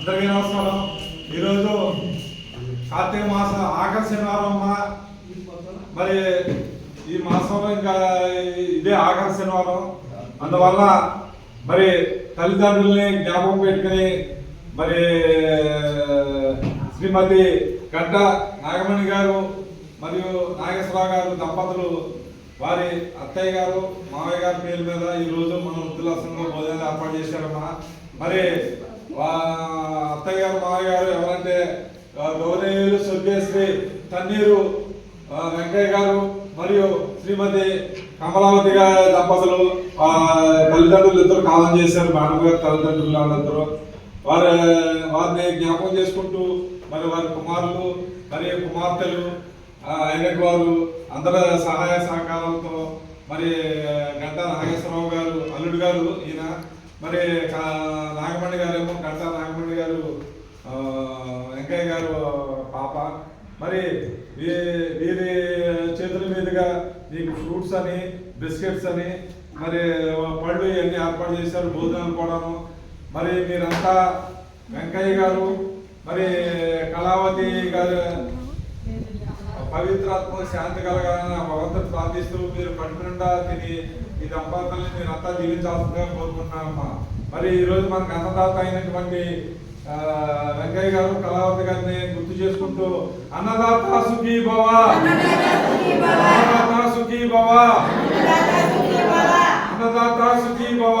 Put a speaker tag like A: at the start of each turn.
A: అందరికీ నమస్కారం. ఈరోజు కార్తీక మాసం ఆఖరి శనివారం మరి ఈ మాసంలో ఇంకా ఇదే ఆఖరి శనివారం. అందువల్ల మరి తల్లిదండ్రుల్ని జ్ఞాపకం పెట్టుకుని మరి శ్రీమతి గడ్డ నాగమణి గారు మరియు నాగేశ్వర గారు దంపతులు వారి అత్తయ్య గారు మామయ్య గారి పేరు మీద ఈ రోజు వృద్ధుల సంఘం భోజనాలు ఏర్పాటు చేశారమ్మా. మరి వా అత్తయ్య గారు గారు ఎవరంటే ఆ, స్వర్గేశ్రీ తన్నీరు వెంకయ్య గారు మరియు శ్రీమతి కమలావతి గారి దంపతులు తల్లిదండ్రులు ఇద్దరు కాలం చేశారు. మేడం గారు తల్లిదండ్రులు వాళ్ళందరూ వారి వారిని జ్ఞాపకం చేసుకుంటూ మరి వారి కుమారులు మరియు కుమార్తెలు ఆ, వారు అందరి సహాయ సహకారాలతో మరి గంట నాగేశ్వరరావు గారు అల్లుడు గారు ఈయన మరి నాగమణి గారేమో గంట నాగమణి గారు వెంకయ్య గారు పాప. మరి వీ- వీరి చేతుల మీదుగా మీకు ఫ్రూట్స్ అని బిస్కెట్స్ అని మరి పళ్ళు ఇవన్నీ ఏర్పాటు చేశారు భోజనాలు కూడాను. మరి మీరంతా వెంకయ్య గారు మరి కళావతి గారు పవిత్రాత్మక శాంతి కలగాలని భగవంతుడు ప్రార్థిస్తూ మీరు కడుపు నిండా తిని ఈ దంపతుల్ని మీరు అంతా దీవించాల్సిందిగా కోరుకుంటున్నానమ్మా మరి ఈ రోజు మనకు అన్నదాత అయినటువంటి వెంకయ్య గారు కళావతి గారిని గుర్తు చేసుకుంటూ అన్నదాత సుఖీ భవ అన్నదాత సుఖీ భవ అన్నదాత సుఖీ భవ